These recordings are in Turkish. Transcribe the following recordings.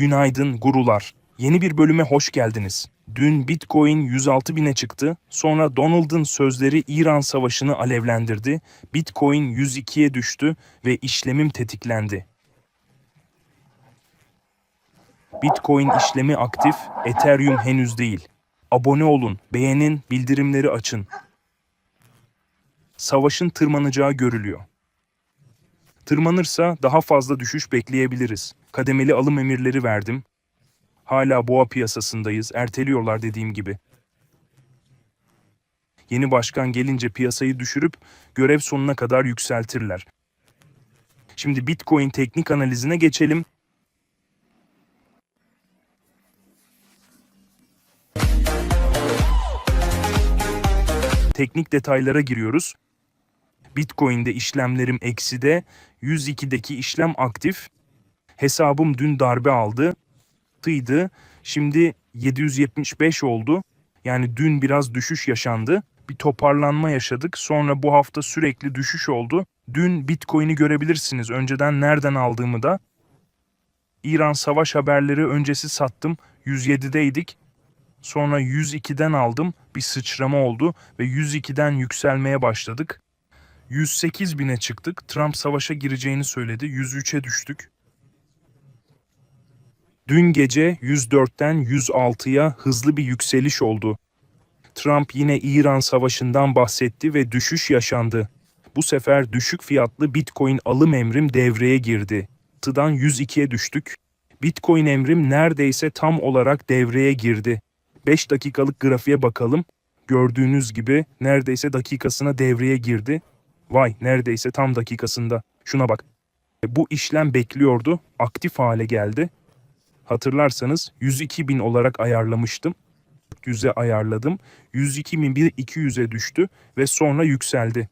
Günaydın gurular. Yeni bir bölüme hoş geldiniz. Dün Bitcoin 106 bine çıktı. Sonra Donald'ın sözleri İran savaşını alevlendirdi. Bitcoin 102'ye düştü ve işlemim tetiklendi. Bitcoin işlemi aktif, Ethereum henüz değil. Abone olun, beğenin, bildirimleri açın. Savaşın tırmanacağı görülüyor. Tırmanırsa daha fazla düşüş bekleyebiliriz. Kademeli alım emirleri verdim. Hala boğa piyasasındayız. Erteliyorlar dediğim gibi. Yeni başkan gelince piyasayı düşürüp görev sonuna kadar yükseltirler. Şimdi Bitcoin teknik analizine geçelim. Teknik detaylara giriyoruz. Bitcoin'de işlemlerim ekside, 102'deki işlem aktif. Hesabım dün darbe aldı. Tıydı. Şimdi 775 oldu. Yani dün biraz düşüş yaşandı. Bir toparlanma yaşadık. Sonra bu hafta sürekli düşüş oldu. Dün Bitcoin'i görebilirsiniz. Önceden nereden aldığımı da. İran savaş haberleri öncesi sattım. 107'deydik. Sonra 102'den aldım. Bir sıçrama oldu ve 102'den yükselmeye başladık. 108 bine çıktık. Trump savaşa gireceğini söyledi. 103'e düştük. Dün gece 104'ten 106'ya hızlı bir yükseliş oldu. Trump yine İran savaşından bahsetti ve düşüş yaşandı. Bu sefer düşük fiyatlı Bitcoin alım emrim devreye girdi. Tıdan 102'ye düştük. Bitcoin emrim neredeyse tam olarak devreye girdi. 5 dakikalık grafiğe bakalım. Gördüğünüz gibi neredeyse dakikasına devreye girdi. Vay neredeyse tam dakikasında. Şuna bak. Bu işlem bekliyordu. Aktif hale geldi. Hatırlarsanız 102 bin olarak ayarlamıştım. 100'e ayarladım. 102 bin bir 200'e düştü ve sonra yükseldi.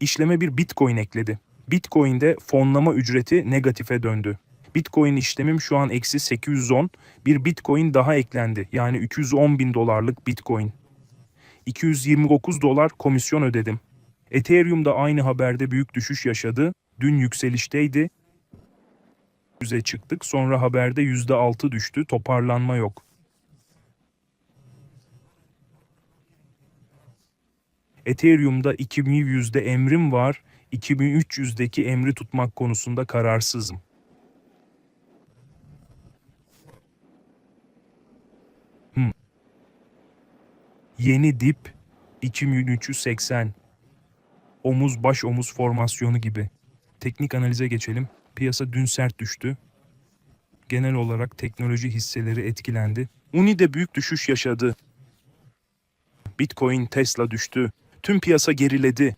İşleme bir Bitcoin ekledi. Bitcoin'de fonlama ücreti negatife döndü. Bitcoin işlemim şu an eksi 810. Bir Bitcoin daha eklendi. Yani 210 bin dolarlık Bitcoin. 229 dolar komisyon ödedim. Ethereum da aynı haberde büyük düşüş yaşadı. Dün yükselişteydi. 100'e çıktık. Sonra haberde %6 düştü. Toparlanma yok. Ethereum'da 2100'de emrim var. 2300'deki emri tutmak konusunda kararsızım. Hmm. Yeni dip 2380. Omuz baş omuz formasyonu gibi. Teknik analize geçelim. Piyasa dün sert düştü. Genel olarak teknoloji hisseleri etkilendi. Uni de büyük düşüş yaşadı. Bitcoin, Tesla düştü. Tüm piyasa geriledi.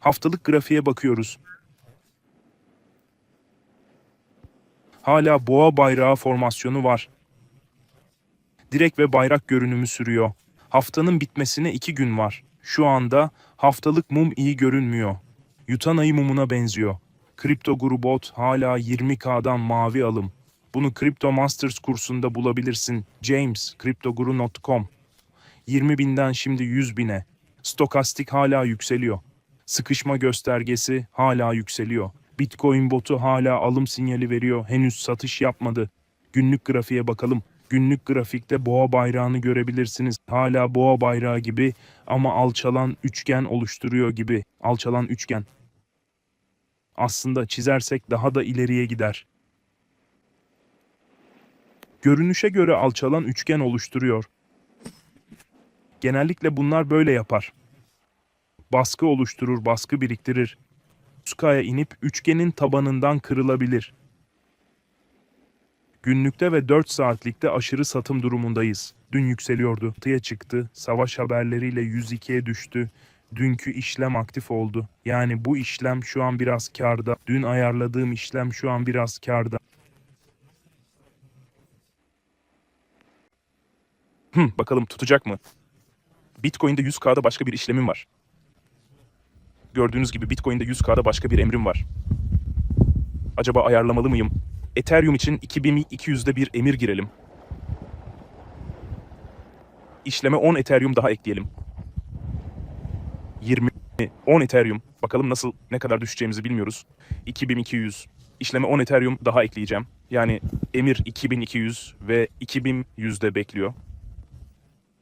Haftalık grafiğe bakıyoruz. Hala boğa bayrağı formasyonu var. Direk ve bayrak görünümü sürüyor. Haftanın bitmesine iki gün var. Şu anda haftalık mum iyi görünmüyor. Yutan ayı mumuna benziyor. Kripto Grubot hala 20K'dan mavi alım. Bunu Crypto Masters kursunda bulabilirsin. James, CryptoGuru.com 20 binden şimdi 100 bine. Stokastik hala yükseliyor. Sıkışma göstergesi hala yükseliyor. Bitcoin botu hala alım sinyali veriyor. Henüz satış yapmadı. Günlük grafiğe bakalım. Günlük grafikte boğa bayrağını görebilirsiniz. Hala boğa bayrağı gibi ama alçalan üçgen oluşturuyor gibi. Alçalan üçgen. Aslında çizersek daha da ileriye gider. Görünüşe göre alçalan üçgen oluşturuyor. Genellikle bunlar böyle yapar. Baskı oluşturur, baskı biriktirir. Skaya inip üçgenin tabanından kırılabilir. Günlükte ve 4 saatlikte aşırı satım durumundayız. Dün yükseliyordu, tıya çıktı, savaş haberleriyle 102'ye düştü. Dünkü işlem aktif oldu. Yani bu işlem şu an biraz karda. Dün ayarladığım işlem şu an biraz karda. Hmm, bakalım tutacak mı? Bitcoin'de 100K'da başka bir işlemim var. Gördüğünüz gibi Bitcoin'de 100K'da başka bir emrim var. Acaba ayarlamalı mıyım? Ethereum için 2200'de bir emir girelim. İşleme 10 Ethereum daha ekleyelim. 20 10 Ethereum. Bakalım nasıl ne kadar düşeceğimizi bilmiyoruz. 2200 İşleme 10 Ethereum daha ekleyeceğim. Yani Emir 2200 ve 2100'de bekliyor.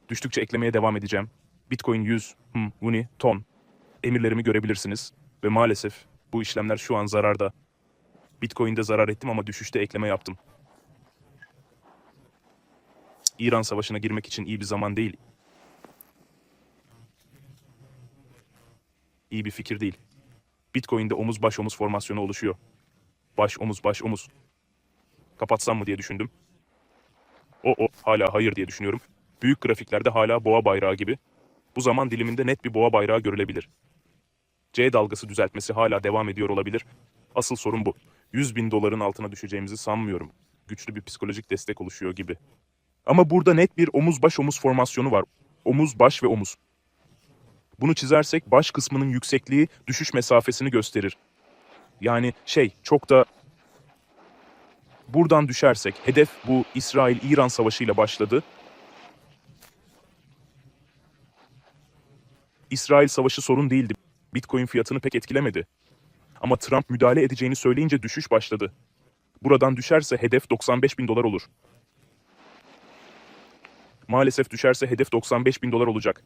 Düştükçe eklemeye devam edeceğim. Bitcoin 100, hmm, Uni, ton. Emirlerimi görebilirsiniz. Ve maalesef bu işlemler şu an zararda. Bitcoin'de zarar ettim ama düşüşte ekleme yaptım. İran savaşına girmek için iyi bir zaman değil. İyi bir fikir değil. Bitcoin'de omuz baş omuz formasyonu oluşuyor. Baş omuz baş omuz. Kapatsam mı diye düşündüm. O o hala hayır diye düşünüyorum. Büyük grafiklerde hala boğa bayrağı gibi. Bu zaman diliminde net bir boğa bayrağı görülebilir. C dalgası düzeltmesi hala devam ediyor olabilir. Asıl sorun bu. 100 bin doların altına düşeceğimizi sanmıyorum. Güçlü bir psikolojik destek oluşuyor gibi. Ama burada net bir omuz baş omuz formasyonu var. Omuz baş ve omuz. Bunu çizersek baş kısmının yüksekliği düşüş mesafesini gösterir. Yani şey çok da buradan düşersek hedef bu İsrail-İran savaşıyla başladı. İsrail savaşı sorun değildi. Bitcoin fiyatını pek etkilemedi. Ama Trump müdahale edeceğini söyleyince düşüş başladı. Buradan düşerse hedef 95 bin dolar olur. Maalesef düşerse hedef 95 bin dolar olacak.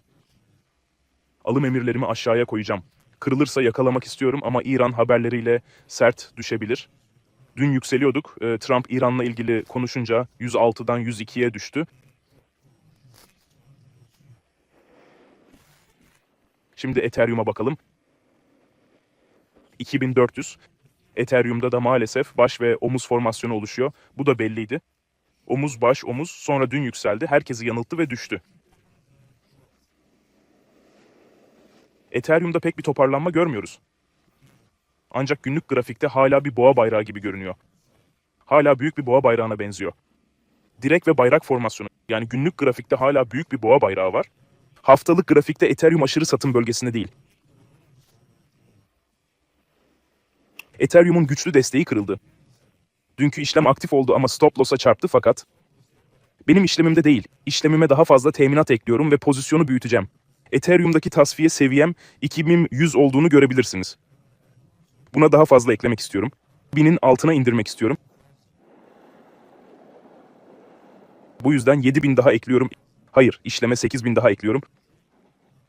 Alım emirlerimi aşağıya koyacağım. Kırılırsa yakalamak istiyorum ama İran haberleriyle sert düşebilir. Dün yükseliyorduk. Ee, Trump İran'la ilgili konuşunca 106'dan 102'ye düştü. Şimdi Ethereum'a bakalım. 2400. Ethereum'da da maalesef baş ve omuz formasyonu oluşuyor. Bu da belliydi. Omuz baş omuz sonra dün yükseldi. Herkesi yanılttı ve düştü. Ethereum'da pek bir toparlanma görmüyoruz. Ancak günlük grafikte hala bir boğa bayrağı gibi görünüyor. Hala büyük bir boğa bayrağına benziyor. Direk ve bayrak formasyonu. Yani günlük grafikte hala büyük bir boğa bayrağı var. Haftalık grafikte Ethereum aşırı satım bölgesinde değil. Ethereum'un güçlü desteği kırıldı. Dünkü işlem aktif oldu ama stop loss'a çarptı fakat benim işlemimde değil. İşlemime daha fazla teminat ekliyorum ve pozisyonu büyüteceğim. Ethereum'daki tasfiye seviyem 2100 olduğunu görebilirsiniz. Buna daha fazla eklemek istiyorum. 1000'in altına indirmek istiyorum. Bu yüzden 7000 daha ekliyorum. Hayır, işleme 8000 daha ekliyorum.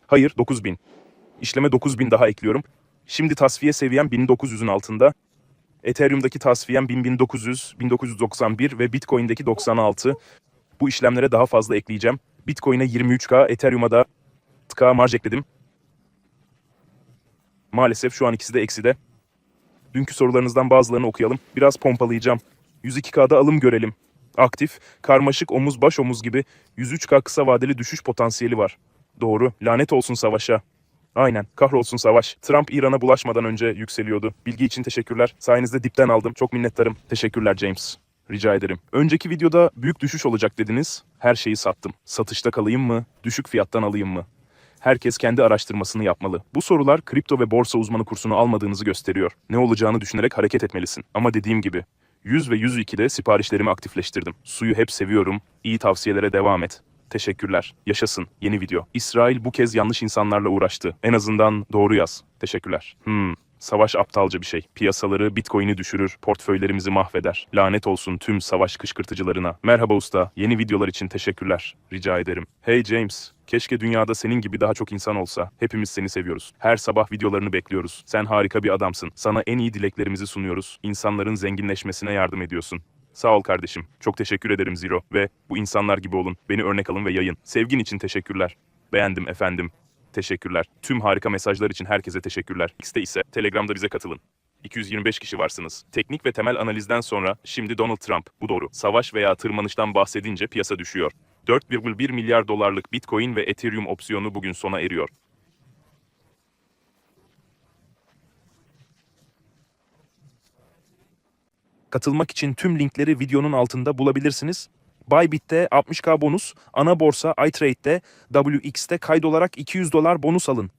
Hayır, 9000. İşleme 9000 daha ekliyorum. Şimdi tasfiye seviyem 1900'ün altında. Ethereum'daki tasfiyem 1000-1900, 1991 ve Bitcoin'deki 96. Bu işlemlere daha fazla ekleyeceğim. Bitcoin'e 23K, Ethereum'a da 4K marj ekledim. Maalesef şu an ikisi de ekside. Dünkü sorularınızdan bazılarını okuyalım. Biraz pompalayacağım. 102K'da alım görelim. Aktif, karmaşık omuz baş omuz gibi 103K kısa vadeli düşüş potansiyeli var. Doğru, lanet olsun savaşa. Aynen, kahrolsun savaş. Trump İran'a bulaşmadan önce yükseliyordu. Bilgi için teşekkürler. Sayenizde dipten aldım. Çok minnettarım. Teşekkürler James. Rica ederim. Önceki videoda büyük düşüş olacak dediniz. Her şeyi sattım. Satışta kalayım mı? Düşük fiyattan alayım mı? Herkes kendi araştırmasını yapmalı. Bu sorular kripto ve borsa uzmanı kursunu almadığınızı gösteriyor. Ne olacağını düşünerek hareket etmelisin. Ama dediğim gibi 100 ve 102'de siparişlerimi aktifleştirdim. Suyu hep seviyorum. İyi tavsiyelere devam et. Teşekkürler. Yaşasın. Yeni video. İsrail bu kez yanlış insanlarla uğraştı. En azından doğru yaz. Teşekkürler. Hmm. Savaş aptalca bir şey. Piyasaları, bitcoin'i düşürür, portföylerimizi mahveder. Lanet olsun tüm savaş kışkırtıcılarına. Merhaba usta, yeni videolar için teşekkürler. Rica ederim. Hey James, keşke dünyada senin gibi daha çok insan olsa. Hepimiz seni seviyoruz. Her sabah videolarını bekliyoruz. Sen harika bir adamsın. Sana en iyi dileklerimizi sunuyoruz. İnsanların zenginleşmesine yardım ediyorsun. Sağ ol kardeşim. Çok teşekkür ederim Zero. Ve bu insanlar gibi olun. Beni örnek alın ve yayın. Sevgin için teşekkürler. Beğendim efendim. Teşekkürler. Tüm harika mesajlar için herkese teşekkürler. X'te ise Telegram'da bize katılın. 225 kişi varsınız. Teknik ve temel analizden sonra şimdi Donald Trump, bu doğru. Savaş veya tırmanıştan bahsedince piyasa düşüyor. 4,1 milyar dolarlık Bitcoin ve Ethereum opsiyonu bugün sona eriyor. Katılmak için tüm linkleri videonun altında bulabilirsiniz. Bybit'te 60k bonus, ana borsa iTrade'de, WX'te kaydolarak 200 dolar bonus alın.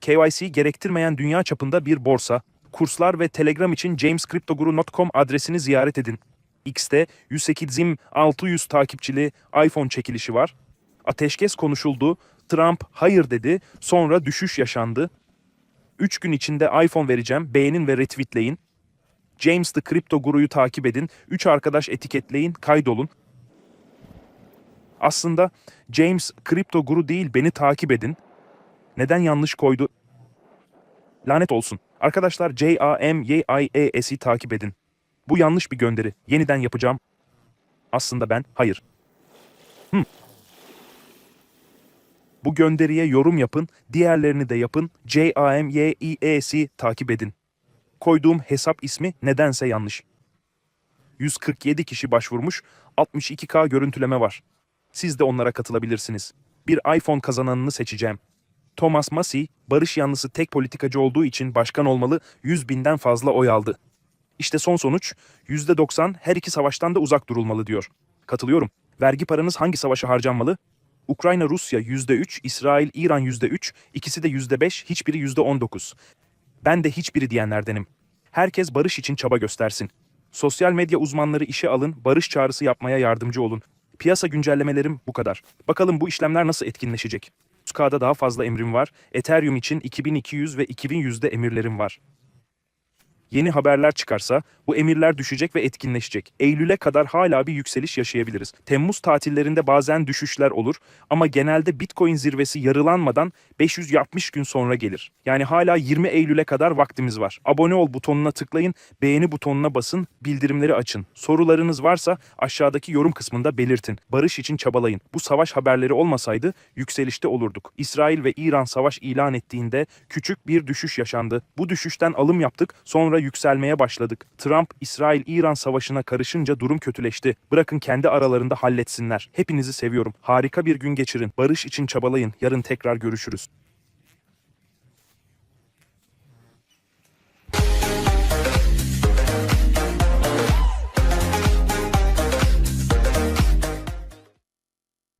KYC gerektirmeyen dünya çapında bir borsa. Kurslar ve Telegram için jamescryptoguru.com adresini ziyaret edin. X'te 108'im 600 takipçili iPhone çekilişi var. Ateşkes konuşuldu. Trump hayır dedi. Sonra düşüş yaşandı. 3 gün içinde iPhone vereceğim. Beğenin ve retweetleyin. James the Crypto Guru'yu takip edin. 3 arkadaş etiketleyin, kaydolun. Aslında James Crypto Guru değil beni takip edin. Neden yanlış koydu? Lanet olsun. Arkadaşlar J-A-M-Y-I-E-S'i takip edin. Bu yanlış bir gönderi. Yeniden yapacağım. Aslında ben, hayır. Hmm. Bu gönderiye yorum yapın, diğerlerini de yapın. J-A-M-Y-I-E-S'i takip edin. Koyduğum hesap ismi nedense yanlış. 147 kişi başvurmuş, 62K görüntüleme var. Siz de onlara katılabilirsiniz. Bir iPhone kazananını seçeceğim. Thomas Massey, barış yanlısı tek politikacı olduğu için başkan olmalı 100 binden fazla oy aldı. İşte son sonuç, %90 her iki savaştan da uzak durulmalı diyor. Katılıyorum. Vergi paranız hangi savaşa harcanmalı? Ukrayna, Rusya %3, İsrail, İran %3, ikisi de %5, hiçbiri %19. Ben de hiçbiri diyenlerdenim. Herkes barış için çaba göstersin. Sosyal medya uzmanları işe alın, barış çağrısı yapmaya yardımcı olun. Piyasa güncellemelerim bu kadar. Bakalım bu işlemler nasıl etkinleşecek? 100K'da daha fazla emrim var. Ethereum için 2200 ve 2100'de emirlerim var. Yeni haberler çıkarsa bu emirler düşecek ve etkinleşecek. Eylül'e kadar hala bir yükseliş yaşayabiliriz. Temmuz tatillerinde bazen düşüşler olur ama genelde Bitcoin zirvesi yarılanmadan 560 gün sonra gelir. Yani hala 20 Eylül'e kadar vaktimiz var. Abone ol butonuna tıklayın, beğeni butonuna basın, bildirimleri açın. Sorularınız varsa aşağıdaki yorum kısmında belirtin. Barış için çabalayın. Bu savaş haberleri olmasaydı yükselişte olurduk. İsrail ve İran savaş ilan ettiğinde küçük bir düşüş yaşandı. Bu düşüşten alım yaptık, sonra yükselmeye başladık. Trump, İsrail-İran savaşına karışınca durum kötüleşti. Bırakın kendi aralarında halletsinler. Hepinizi seviyorum. Harika bir gün geçirin. Barış için çabalayın. Yarın tekrar görüşürüz.